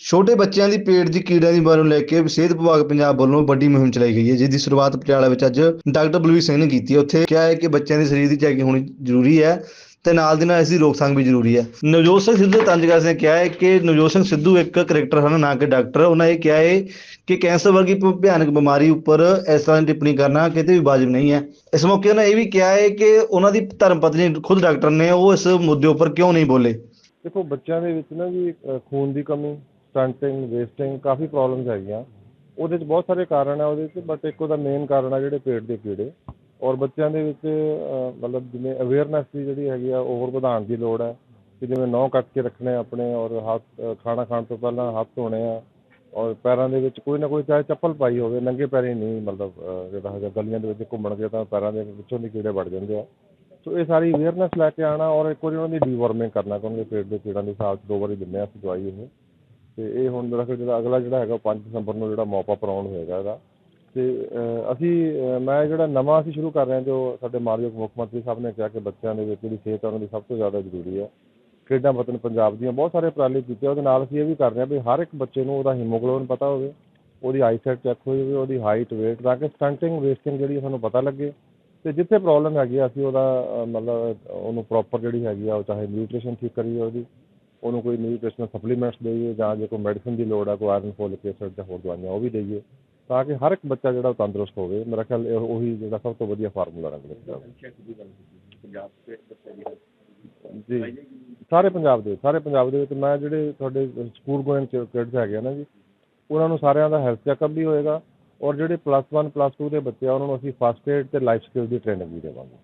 ਛੋਟੇ ਬੱਚਿਆਂ ਦੀ ਪੇਟ ਦੀ ਕੀੜਿਆਂ ਦੀ ਬਿਮਾਰੀ ਨੂੰ ਲੈ ਕੇ ਸਿਹਤ ਵਿਭਾਗ ਪੰਜਾਬ ਵੱਲੋਂ ਵੱਡੀ ਮੁਹਿੰਮ ਚਲਾਈ ਗਈ ਹੈ ਜਿਸ ਦੀ ਸ਼ੁਰੂਆਤ ਪਟਿਆਲਾ ਵਿੱਚ ਅੱਜ ਡਾਕਟਰ ਬਲਵੀਰ ਸਿੰਘ ਨੇ ਕੀਤੀ ਹੈ। ਉੱਥੇ ਕਿਹਾ ਹੈ ਕਿ ਬੱਚਿਆਂ ਦੇ ਸਰੀਰ ਦੀ ਚੈਕਿੰਗ ਹੋਣੀ ਜ਼ਰੂਰੀ ਹੈ ਤੇ ਨਾਲ ਦੀ ਨਾਲ ਇਸ ਦੀ ਰੋਕਥਾਮ ਵੀ ਜ਼ਰੂਰੀ ਹੈ। ਨਵਜੋਤ ਸਿੰਘ ਸਿੱਧੂ ਤੰਜਗਰ ਨੇ ਕਿਹਾ ਹੈ ਕਿ ਨਵਜੋਤ ਸਿੰਘ ਸਿੱਧੂ ਇੱਕ ਕਰੈਕਟਰ ਹਨ, ਨਾ ਕਿ ਡਾਕਟਰ। ਉਹਨਾਂ ਇਹ ਕਿਹਾ ਹੈ ਕਿ ਕੈਂਸਰ ਵਰਗੀ ਭਿਆਨਕ ਬਿਮਾਰੀ ਉੱਪਰ ਇਸ ਤਰ੍ਹਾਂ ਦੀ ਟਿੱਪਣੀ ਕਰਨਾ ਕਿਤੇ ਵੀ ਵਾਜਬ ਨਹੀਂ ਹੈ। ਇਸ ਮੌਕੇ ਉਹਨਾਂ ਇਹ ਵੀ ਕਿਹਾ ਹੈ ਕਿ ਉਹਨਾਂ ਦੀ ਧਰਮ ਪਤਨੀ ਖੁਦ ਡਾਕਟਰ ਨੇ ਉਹ ਇਸ ਮੁੱਦੇ ਉੱਪਰ ਕਿਉਂ ਨਹੀਂ ਬੋਲੇ? ਦੇਖੋ, ਬੱਚਿਆਂ ਦੇ ਵਿੱਚ ਨਾ ਜੀ ਖੂਨ ਦੀ ਕਮੀ ਸਟੰਟਿੰਗ ਵੇਸਟਿੰਗ ਕਾਫੀ ਪ੍ਰੋਬਲਮਸ ਹੈਗੀਆਂ। ਉਹਦੇ 'ਚ ਬਹੁਤ ਸਾਰੇ ਕਾਰਨ ਆ ਉਹਦੇ 'ਚ ਬਟ ਇੱਕ ਉਹਦਾ ਮੇਨ ਕਾਰਨ ਆ ਜਿਹੜੇ ਪੇਟ ਦੇ ਕੀੜੇ। ਔਰ ਬੱਚਿਆਂ ਦੇ ਵਿੱਚ ਮਤਲਬ ਜਿਵੇਂ ਅਵੇਅਰਨੈਸ ਦੀ ਜਿਹੜੀ ਹੈਗੀ ਆ, ਉਹ ਹੋਰ ਵਧਾਉਣ ਦੀ ਲੋੜ ਹੈ ਕਿ ਜਿਵੇਂ ਨਹੁੰ ਕੱਟ ਕੇ ਰੱਖਣੇ ਆਪਣੇ, ਔਰ ਹੱਥ ਖਾਣਾ ਖਾਣ ਤੋਂ ਪਹਿਲਾਂ ਹੱਥ ਧੋਣੇ ਆ। ਔਰ ਪੈਰਾਂ ਦੇ ਵਿੱਚ ਕੋਈ ਨਾ ਕੋਈ ਚਾਹੇ ਚੱਪਲ ਪਾਈ ਹੋਵੇ, ਨੰਗੇ ਪੈਰੀ ਨਹੀਂ, ਮਤਲਬ ਜਿਹੜਾ ਹੈਗਾ ਗਲੀਆਂ ਦੇ ਵਿੱਚ ਘੁੰਮਣਗੇ ਤਾਂ ਪੈਰਾਂ ਦੇ ਵਿੱਚੋਂ ਦੀ ਕੀੜੇ ਵੜ ਜਾਂਦੇ ਆ। ਸੋ ਇਹ ਸਾਰੀ ਅਵੇਅਰਨੈਸ ਲੈ ਕੇ ਆਉਣਾ ਔਰ ਇੱਕ ਵਾਰੀ ਉਹਨਾਂ ਦੀ ਡੀਵਾਰਮਿੰਗ ਕਰਨਾ, ਕਿਉਂਕਿ ਪੇਟ ਦੇ ਕੀੜਾਂ ਦੀ ਸਾਲ 'ਚ ਦੋ ਵਾਰੀ ਦਿੰਦੇ ਹਾਂ ਅਸੀਂ ਦਵਾਈ ਇਹ ਅਤੇ ਇਹ ਹੁਣ ਮੇਰਾ ਖਿਆਲ ਜਿਹੜਾ ਅਗਲਾ ਜਿਹੜਾ ਹੈਗਾ ਉਹ 5 ਦਸੰਬਰ ਨੂੰ ਜਿਹੜਾ ਮੌਪਾ ਅਰਾਊਂਡ ਹੋਏਗਾ ਇਹਦਾ। ਅਤੇ ਅਸੀਂ ਮੈਂ ਜਿਹੜਾ ਨਵਾਂ ਅਸੀਂ ਸ਼ੁਰੂ ਕਰ ਰਹੇ ਹਾਂ ਜੋ ਸਾਡੇ ਮਾਨਯੋਗ ਮੁੱਖ ਮੰਤਰੀ ਸਾਹਿਬ ਨੇ ਕਿਹਾ ਕਿ ਬੱਚਿਆਂ ਦੇ ਵਿੱਚ ਜਿਹੜੀ ਸਿਹਤ ਹੈ ਉਹਨਾਂ ਦੀ ਸਭ ਤੋਂ ਜ਼ਿਆਦਾ ਜ਼ਰੂਰੀ ਹੈ। ਖੇਡਾਂ ਵਤਨ ਪੰਜਾਬ ਦੀਆਂ ਬਹੁਤ ਸਾਰੇ ਉਪਰਾਲੇ ਕੀਤੇ, ਉਹਦੇ ਨਾਲ ਅਸੀਂ ਇਹ ਵੀ ਕਰ ਰਹੇ ਹਾਂ ਵੀ ਹਰ ਇੱਕ ਬੱਚੇ ਨੂੰ ਉਹਦਾ ਹੀਮੋਗਲੋਬਿਨ ਪਤਾ ਹੋਵੇ, ਉਹਦੀ ਆਈਸਾਈਟ ਚੈੱਕ ਹੋਈ ਹੋਵੇ, ਉਹਦੀ ਹਾਈਟ ਵੇਟ ਤਾਂ ਕਿ ਸਟੰਟਿੰਗ ਵੇਸਟਿੰਗ ਜਿਹੜੀ ਹੈ ਸਾਨੂੰ ਪਤਾ ਲੱਗੇ। ਅਤੇ ਜਿੱਥੇ ਪ੍ਰੋਬਲਮ ਹੈਗੀ ਆ, ਅਸੀਂ ਉਹਦਾ ਮਤਲਬ ਉਹਨੂੰ ਪ੍ਰੋਪਰ ਜਿਹੜੀ ਹੈਗੀ ਆ, ਉਹ ਚਾਹੇ ਨਿਊਟ੍ਰੀਸ਼ਨ ਠੀਕ ਕਰੀਏ ਉਹਦੀ। ਉਹਨੂੰ ਕੋਈ ਨਿਊਟ੍ਰੀਸ਼ਨਲ ਸਪਲੀਮੈਂਟਸ ਦੇਈਏ ਜਾਂ ਜੇ ਕੋਈ ਮੈਡੀਸਨ ਦੀ ਲੋੜ ਆ, ਕੋਈ ਆਇਰਨ ਫੋਲਿਕ ਐਸਿਡ ਜਾਂ ਹੋਰ ਦਵਾਈਆਂ, ਉਹ ਵੀ ਦੇਈਏ। ਤਾਂ ਕਿ ਹਰ ਇੱਕ ਬੱਚਾ ਜਿਹੜਾ ਉਹ ਤੰਦਰੁਸਤ ਹੋਵੇ। ਮੇਰਾ ਖਿਆਲ ਇਹ ਉਹੀ ਜਿਹੜਾ ਸਭ ਤੋਂ ਵਧੀਆ ਫਾਰਮੂਲਾ ਰੰਗ ਲਿਆ ਜੀ। ਸਾਰੇ ਪੰਜਾਬ ਦੇ, ਸਾਰੇ ਪੰਜਾਬ ਦੇ ਵਿੱਚ ਮੈਂ ਜਿਹੜੇ ਤੁਹਾਡੇ ਸਕੂਲ ਗੋਇੰਗ ਕਿਡਸ ਹੈਗੇ ਆ ਨਾ ਜੀ, ਉਹਨਾਂ ਨੂੰ ਸਾਰਿਆਂ ਦਾ ਹੈਲਥ ਚੈੱਕਅਪ ਵੀ ਹੋਏਗਾ ਔਰ ਜਿਹੜੇ ਪਲੱਸ 1 ਪਲੱਸ 2 ਦੇ ਬੱਚੇ ਆ, ਉਹਨਾਂ ਨੂੰ ਅਸੀਂ ਫਸਟ ਏਡ ਤੇ ਲਾਈਫ ਸਕਿੱਲ ਦੀ ਟ੍ਰੇਨਿੰਗ ਵੀ ਦੇਵਾਂਗੇ।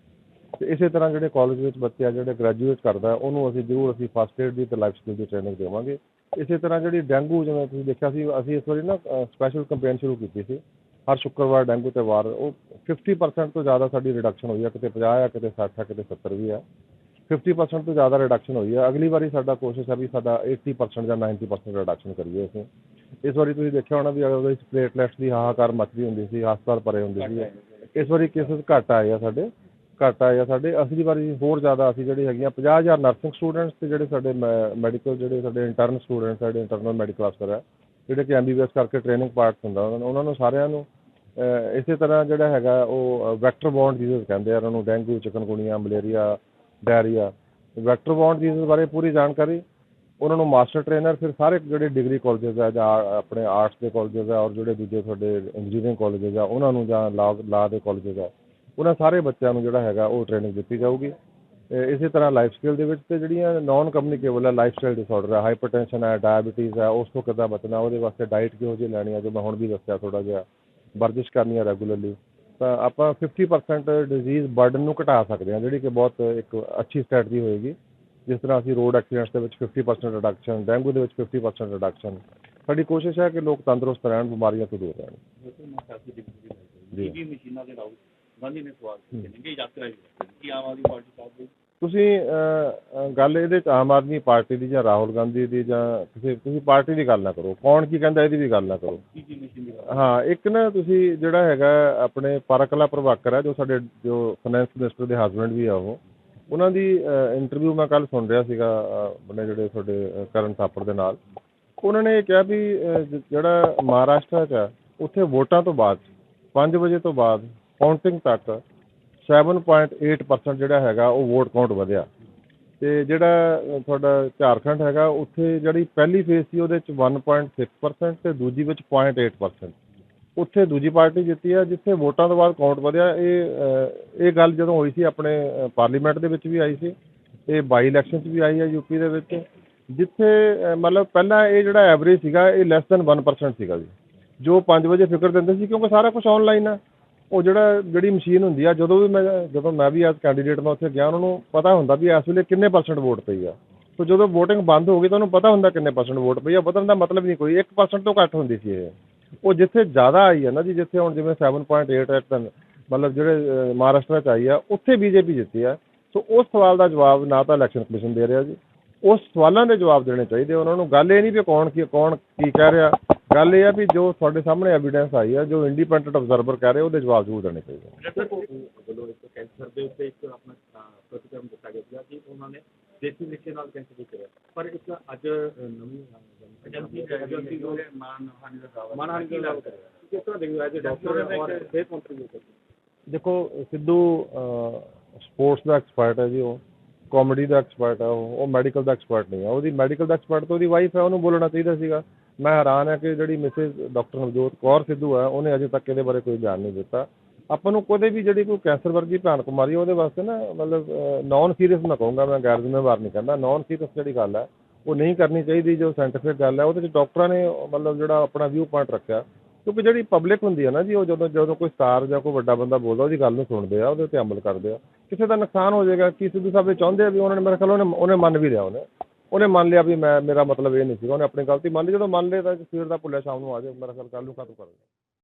ਤੇ ਇਸੇ ਤਰ੍ਹਾਂ ਜਿਹੜੇ ਕਾਲਜ ਵਿੱਚ ਬੱਚੇ ਆ ਜਿਹੜੇ ਗ੍ਰੈਜੂਏਟ ਕਰਦਾ ਉਹਨੂੰ ਅਸੀਂ ਜ਼ਰੂਰ ਅਸੀਂ ਫਸਟ ਏਡ ਦੀ ਤੇ ਲਾਈਫ ਸਕਿੱਲ ਦੀ ਟ੍ਰੇਨਿੰਗ ਦੇਵਾਂਗੇ। ਇਸੇ ਤਰ੍ਹਾਂ ਜਿਹੜੀ ਡੈਂਗੂ ਜਿਵੇਂ ਤੁਸੀਂ ਦੇਖਿਆ ਸੀ ਅਸੀਂ ਇਸ ਵਾਰੀ ਨਾ ਸਪੈਸ਼ਲ ਕੰਪੇਨ ਸ਼ੁਰੂ ਕੀਤੀ ਸੀ। ਹਰ ਸ਼ੁੱਕਰਵਾਰ ਡੈਂਗੂ ਤੇ ਵਾਰ ਉਹ 50% ਤੋਂ ਜ਼ਿਆਦਾ ਸਾਡੀ ਰਿਡਕਸ਼ਨ ਹੋਈ ਹੈ ਕਿਤੇ 50 ਆ ਕਿਤੇ 60 ਆ ਕਿਤੇ 70 ਵੀ ਆ। 50% ਤੋਂ ਜ਼ਿਆਦਾ ਰਿਡਕਸ਼ਨ ਹੋਈ ਹੈ ਅਗਲੀ ਵਾਰੀ ਸਾਡਾ ਕੋਸ਼ਿਸ਼ ਹੈ ਵੀ ਸਾਡਾ 80% ਜਾਂ 90% ਰਿਡਕਸ਼ਨ ਕਰੀਏ ਅਸੀਂ। ਇਸ ਵਾਰੀ ਤੁਸੀਂ ਦੇਖਿਆ ਹੋਣਾ ਵੀ ਉਹਦੇ ਵਿੱਚ ਪਲੇਟਲੈਟਸ ਦੀ ਹਾਹਾਕਾਰ ਮੱਚਦੀ ਹੁੰਦੀ ਸੀ ਹਸਪਤਾਲ ਭਰੇ ਹੁੰਦੇ ਸੀ। ਇਸ ਵਾਰੀ ਕੇਸਸ ਘੱਟ ਆਏ ਆ ਸਾਡੇ। ਘੱਟ ਆਏ ਆ ਸਾਡੇ ਅਸਲੀ ਵਾਰੀ ਹੋਰ ਜ਼ਿਆਦਾ, ਅਸੀਂ ਜਿਹੜੀ ਹੈਗੀਆਂ 50000 ਨਰਸਿੰਗ ਸਟੂਡੈਂਟਸ ਅਤੇ ਜਿਹੜੇ ਸਾਡੇ ਮੈ ਮੈਡੀਕਲ ਜਿਹੜੇ ਸਾਡੇ ਇੰਟਰਨ ਸਟੂਡੈਂਟਸ ਸਾਡੇ ਇੰਟਰਨਲ ਮੈਡੀਕਲ ਅਫਸਰ ਹੈ ਜਿਹੜੇ ਕਿ ਐਮਬੀਬੀਐਸ ਕਰਕੇ ਟ੍ਰੇਨਿੰਗ ਪਾਰਟ ਹੁੰਦਾ, ਉਹਨਾਂ ਨੂੰ ਉਹਨਾਂ ਨੂੰ ਸਾਰਿਆਂ ਨੂੰ ਇਸੇ ਤਰ੍ਹਾਂ ਜਿਹੜਾ ਹੈਗਾ ਉਹ ਵੈਕਟਰ ਬੌਂਡ ਡਿਜ਼ੀਜ਼ ਕਹਿੰਦੇ ਆ, ਉਹਨਾਂ ਨੂੰ dengue, chikungunya, malaria, diarrhoea vector bond disease ਬਾਰੇ ਪੂਰੀ ਜਾਣਕਾਰੀ, ਉਹਨਾਂ ਨੂੰ ਮਾਸਟਰ ਟ੍ਰੇਨਰ ਫਿਰ ਸਾਰੇ ਜਿਹੜੇ ਡਿਗਰੀ ਕਾਲਜਸ ਆ, ਜਾਂ ਆਪਣੇ ਆਰਟਸ ਦੇ ਕਾਲਜਸ ਆ, ਔਰ ਜਿਹੜੇ ਦੂਜੇ ਤੁਹਾਡੇ ਇੰਜੀਨੀਅਰਿੰਗ ਕਾਲਜਸ ਆ, ਉਹਨਾਂ ਨੂੰ ਜਾਂ ਲਾ ਲਾ ਦੇ ਕਾਲਜਸ ਆ ਉਹਨਾਂ ਸਾਰੇ ਬੱਚਿਆਂ ਨੂੰ ਜਿਹੜਾ ਹੈਗਾ ਉਹ ਟ੍ਰੇਨਿੰਗ ਦਿੱਤੀ ਜਾਊਗੀ। ਇਸੇ ਤਰ੍ਹਾਂ ਲਾਈਫ ਸਕਿੱਲ ਦੇ ਵਿੱਚ ਤੇ ਜਿਹੜੀਆਂ ਨਾਨ ਕਮਿਊਨੀਕੇਬਲ ਹੈ ਲਾਈਫ ਸਟਾਈਲ ਡਿਸਆਰਡਰ ਹੈ ਹਾਈਪਰਟੈਂਸ਼ਨ ਹੈ ਡਾਇਬੀਟੀਜ਼ ਹੈ ਉਸ ਤੋਂ ਕਿੱਦਾਂ ਬਚਣਾ ਉਹਦੇ ਵਾਸਤੇ ਡਾਈਟ ਕਿਹੋ ਜਿਹੀ ਲੈਣੀ ਹੈ ਜੋ ਮੈਂ ਹੁਣ ਵੀ ਦੱਸਿਆ ਥੋੜਾ ਜਿਹਾ ਵਰਜਿਸ਼ ਕਰਨੀ ਹੈ ਰੈਗੂਲਰਲੀ ਤਾਂ ਆਪਾਂ 50% ਡਿਜ਼ੀਜ਼ ਬਰਡਨ ਨੂੰ ਘਟਾ ਸਕਦੇ ਹਾਂ ਜਿਹੜੀ ਕਿ ਬਹੁਤ ਇੱਕ ਅੱਛੀ ਸਟ੍ਰੈਟਜੀ ਹੋਏਗੀ। ਜਿਸ ਤਰ੍ਹਾਂ ਅਸੀਂ ਰੋਡ ਐਕਸੀਡੈਂਟਸ ਦੇ ਵਿੱਚ 50% ਰਿਡਕਸ਼ਨ ਡੈਂਗੂ ਦੇ ਵਿੱਚ 50% ਰਿਡਕਸ਼ਨ ਸਾਡੀ ਕੋਸ਼ਿਸ਼ ਹੈ ਕਿ ਲੋਕ ਤੰਦਰੁਸਤ ਰਹਿਣ ਬਿਮਾਰੀਆਂ ਤੋਂ ਦੂਰ ਰਹਿਣ। ਜੀ। ਮਸ਼ੀਨਾਂ ਦੇ ਰਾਉ ਗਾਂਧੀ ਨੇ ਸਵਾਲ ਕੀਤੇ ਨੇ ਕਿ ਯਾਤਰਾ ਵੀ ਕੀ ਆਮ ਆਦਮੀ ਪਾਰਟੀ ਸਾਹਿਬ ਦੀ ਤੁਸੀਂ ਗੱਲ ਇਹਦੇ ਚ ਆਮ ਆਦਮੀ ਪਾਰਟੀ ਦੀ ਜਾਂ ਰਾਹੁਲ ਗਾਂਧੀ ਦੀ ਜਾਂ ਕਿਸੇ ਤੁਸੀਂ ਪਾਰਟੀ ਦੀ ਗੱਲ ਨਾ ਕਰੋ। ਕੌਣ ਕੀ ਕਹਿੰਦਾ ਇਹਦੀ ਵੀ ਗੱਲ ਨਾ ਕਰੋ। ਹਾਂ ਇੱਕ ਨਾ ਤੁਸੀਂ ਜਿਹੜਾ ਹੈਗਾ ਆਪਣੇ ਪਰਕਲਾ ਪ੍ਰਭਾਕਰ ਹੈ ਜੋ ਸਾਡੇ ਜੋ ਫਾਈਨੈਂਸ ਮਿਨਿਸਟਰ ਦੇ ਹਸਬੰਡ ਵੀ ਆ ਉਹ ਉਹਨਾਂ ਦੀ ਇੰਟਰਵਿਊ ਮੈਂ ਕੱਲ ਸੁਣ ਰਿਹਾ ਸੀਗਾ ਆਪਣੇ ਜਿਹੜੇ ਤੁਹਾਡੇ ਕਰਨ ਥਾਪੜ ਦੇ ਨਾਲ। ਉਹਨਾਂ ਨੇ ਇਹ ਕਿਹਾ ਵੀ ਜਿਹੜਾ ਮਹਾਰਾਸ਼ਟਰ 'ਚ ਉੱਥੇ ਵੋਟਾਂ ਤੋਂ ਬਾਅਦ 5 ਵਜੇ ਤੋਂ ਬਾਅਦ ਕਾਊਂਟਿੰਗ ਤੱਕ 7.8% ਜਿਹੜਾ ਹੈਗਾ ਉਹ ਵੋਟ ਕਾਊਂਟ ਵਧਿਆ। ਤੇ ਜਿਹੜਾ ਤੁਹਾਡਾ ਝਾਰਖੰਡ ਹੈਗਾ, ਉੱਥੇ ਜਿਹੜੀ ਪਹਿਲੀ ਫੇਸ ਸੀ ਉਹਦੇ ਚ 1.6% ਤੇ ਦੂਜੀ ਵਿੱਚ 0.8% ਉੱਥੇ ਦੂਜੀ ਪਾਰਟੀ ਜਿੱਤੀ ਆ, ਜਿੱਥੇ ਵੋਟਾਂ ਤੋਂ ਬਾਅਦ ਕਾਊਂਟ ਵਧਿਆ, ਇਹ ਇਹ ਗੱਲ ਜਦੋਂ ਹੋਈ ਸੀ ਆਪਣੇ ਪਾਰਲੀਮੈਂਟ ਦੇ ਵਿੱਚ ਵੀ ਆਈ ਸੀ, ਇਹ ਬਾਈ ਇਲੈਕਸ਼ਨ 'ਚ ਵੀ ਆਈ ਹੈ ਯੂਪੀ ਦੇ ਵਿੱਚ, ਜਿੱਥੇ ਮਤਲਬ ਪਹਿਲਾਂ ਇਹ ਜਿਹੜਾ ਐਵਰੇਜ ਸੀਗਾ, ਇਹ ਲੈਸ ਦੈਨ 1% ਸੀਗਾ ਜੀ। ਜੋ 5 ਵਜੇ ਫਿਕਰ ਦਿੰਦੇ ਸੀ, ਕਿਉਂਕਿ ਸਾਰਾ ਕੁਝ ਆਨਲਾਈਨ ਆ। ਉਹ ਜਿਹੜਾ ਜਿਹੜੀ ਮਸ਼ੀਨ ਹੁੰਦੀ ਆ, ਜਦੋਂ ਵੀ ਮੈਂ, ਜਦੋਂ ਮੈਂ ਵੀ ਐਜ਼ ਕੈਂਡੀਡੇਟ ਮੈਂ ਉੱਥੇ ਗਿਆ, ਉਹਨਾਂ ਨੂੰ ਪਤਾ ਹੁੰਦਾ ਵੀ ਇਸ ਵੇਲੇ ਕਿੰਨੇ ਪਰਸੈਂਟ ਵੋਟ ਪਈ ਆ। ਸੋ ਜਦੋਂ ਵੋਟਿੰਗ ਬੰਦ ਹੋ ਗਈ ਤਾਂ ਉਹਨੂੰ ਪਤਾ ਹੁੰਦਾ ਕਿੰਨੇ ਪਰਸੈਂਟ ਵੋਟ ਪਈ ਆ। ਵਧਣ ਦਾ ਮਤਲਬ ਨਹੀਂ ਕੋਈ 1% ਤੋਂ ਘੱਟ ਹੁੰਦੀ ਸੀ ਇਹ। ਉਹ ਜਿੱਥੇ ਜ਼ਿਆਦਾ ਆਈ ਆ ਨਾ ਜੀ, ਜਿੱਥੇ ਹੁਣ ਜਿਵੇਂ 7.88 ਟਨ ਮਤਲਬ ਜਿਹੜੇ ਮਹਾਰਾਸ਼ਟਰ ਚ ਆਈ ਆ, ਉੱਥੇ ਬੀਜੇਪੀ ਜਿੱਤੀ ਆ। ਸੋ ਉਸ ਸਵਾਲ ਦਾ ਜਵਾਬ ਨਾ ਤਾਂ ਇਲੈਕਸ਼ਨ ਕਮਿਸ਼ਨ ਦੇ ਰਿਹਾ ਜੀ। ਉਸ ਸਵਾਲਾਂ ਦੇ ਜਵਾਬ ਦੇਣੇ ਚਾਹੀਦੇ ਉਹਨਾਂ ਨੂੰ ਗੱਲ ਇਹ ਨਹੀਂ ਵੀ ਕੌਣ ਕੀ ਕੌਣ ਕੀ ਕਹਿ ਰਿਹਾ। ਗੱਲ ਇਹ ਆ ਵੀ ਜੋ ਤੁਹਾਡੇ ਸਾਹਮਣੇ ਐਵੀਡੈਂਸ ਆਈ ਆ ਜੋ ਇੰਡੀਪੈਂਡੈਂਟ ਆਬਜ਼ਰਵਰ ਕਹਿ ਰਹੇ ਉਹਦੇ ਜਵਾਬ ਜ਼ਰੂਰ ਦੇਣੇ ਚਾਹੀਦੇ ਵੱਲੋਂ ਇੱਕ ਕੈਂਸਰ ਦੇ ਉੱਤੇ ਇੱਕ ਆਪਣਾ ਅਹ, ਪ੍ਰਤੀਕਰਮ ਦਿੱਤਾ ਗਿਆ ਸੀਗਾ ਕਿ ਉਹਨਾਂ ਨੇ ਦੇਸੀ ਤਰੀਕੇ ਨਾਲ ਕੈਂਸਰ ਠੀਕ ਕਰਿਆ। ਪਰ ਇੱਕ ਅੱਜ ਅਹ, ਨਵੀਂ ਏਜੰਸੀ ਜਾਏਗੀ ਉਹਦੇ ਮਾਨ ਹਾਨੀ ਦਾ ਦਾਵਾ ਮਾਨਹਾਨੀ ਦੀ ਗੱਲ ਕਰਿਆ ਕਿਸ ਤਰ੍ਹਾਂ ਦੇਖਦੇ ਹੋ ਐਜ਼ ਡਾਕਟਰ ਔਰ ਸਿਹਤ ਮੰਤਰੀ ਹੋ ਦੇਖੋ ਸਿੱਧੂ ਸਪੋਰਟਸ ਦਾ ਐਕਸਪਰਟ ਹੈ ਜੀ ਉਹ। ਕੋਮੇਡੀ ਦਾ ਐਕਸਪਰਟ ਹੈ ਉਹ ਉਹ ਮੈਡੀਕਲ ਦਾ ਐਕਸਪਰਟ ਨਹੀਂ ਹੈ ਉਹਦੀ ਮੈਡੀਕਲ ਦਾ ਐਕਸਪਰਟ ਤਾਂ ਉਹਦੀ ਵਾਈਫ ਹੈ ਉਹਨੂੰ ਬੋਲਣਾ ਚਾਹੀਦਾ ਸੀਗਾ। ਮੈਂ ਹੈਰਾਨ ਹਾਂ ਕਿ ਜਿਹੜੀ ਮਿਸਿਸ ਡਾਕਟਰ ਨਵਜੋਤ ਕੌਰ ਸਿੱਧੂ ਹੈ ਉਹਨੇ ਅਜੇ ਤੱਕ ਇਹਦੇ ਬਾਰੇ ਕੋਈ ਬਿਆਨ ਨਹੀਂ ਦਿੱਤਾ। ਆਪਾਂ ਨੂੰ ਕਦੇ ਵੀ ਜਿਹੜੀ ਕੋਈ ਕੈਂਸਰ ਵਰਗੀ ਭਿਆਨਕ ਬਿਮਾਰੀ ਹੈ, ਉਹਦੇ ਵਾਸਤੇ ਨਾ ਮਤਲਬ ਨਾਨ ਸੀਰੀਅਸ ਮੈਂ ਕਹੂੰਗਾ ਮੈਂ ਗੈਰ ਜ਼ਿੰਮੇਵਾਰ ਨਹੀਂ ਕਹਿੰਦਾ। ਨਾਨ ਸੀਰੀਅਸ ਜਿਹੜੀ ਗੱਲ ਹੈ ਉਹ ਨਹੀਂ ਕਰਨੀ ਚਾਹੀਦੀ ਜੋ ਸਾਇੰਟੀਫਿਕ ਗੱਲ ਹੈ ਉਹਦੇ ਵਿੱਚ ਡਾਕਟਰਾਂ ਨੇ ਮਤਲਬ ਜਿਹੜਾ ਆਪਣਾ ਵਿਊ ਪੁਆਇੰਟ ਰੱਖਿਆ। ਕਿਉਂਕਿ ਜਿਹੜੀ ਪਬਲਿਕ ਹੁੰਦੀ ਹੈ ਨਾ ਜੀ ਉਹ ਜਦੋਂ ਜਦੋਂ ਕੋਈ ਸਟਾਰ ਜਾਂ ਕੋਈ ਵੱਡਾ ਬੰਦਾ ਬੋਲਦਾ ਉਹਦੀ ਗੱਲ ਨੂੰ ਸੁਣਦੇ ਆ ਉਹਦੇ ਉੱਤੇ ਅਮਲ ਕਰਦੇ ਆ। ਕਿਸੇ ਦਾ ਨੁਕਸਾਨ ਹੋ ਜਾਏਗਾ ਕੀ ਸਿੱਧੂ ਸਾਹਿਬ ਇਹ ਚਾਹੁੰਦੇ ਆ ਵੀ ਉਹਨਾਂ ਨੇ ਮੇਰੇ ਖਿਆਲ ਉਹਨੇ ਉਹਨੇ ਮੰਨ ਵੀ ਲਿਆ ਉਹਨੇ। ਉਹਨੇ ਮੰਨ ਲਿਆ ਵੀ ਮੈਂ ਮੇਰਾ ਮਤਲਬ ਇਹ ਨਹੀਂ ਸੀਗਾ, ਉਹਨੇ ਆਪਣੀ ਗਲਤੀ ਮੰਨ ਲਈ। ਜਦੋਂ ਮੰਨ ਲਿਆ ਤਾਂ ਸਵੇਰ ਦਾ ਭੁੱਲਿਆ, ਸ਼ਾਮ ਨੂੰ ਆ ਜਾਏ ਮੇਰਾ ਖਿਆਲ ਕੱਲ੍ਹ ਨੂੰ ਕਾਹਤੋਂ ਕਰੇਗਾ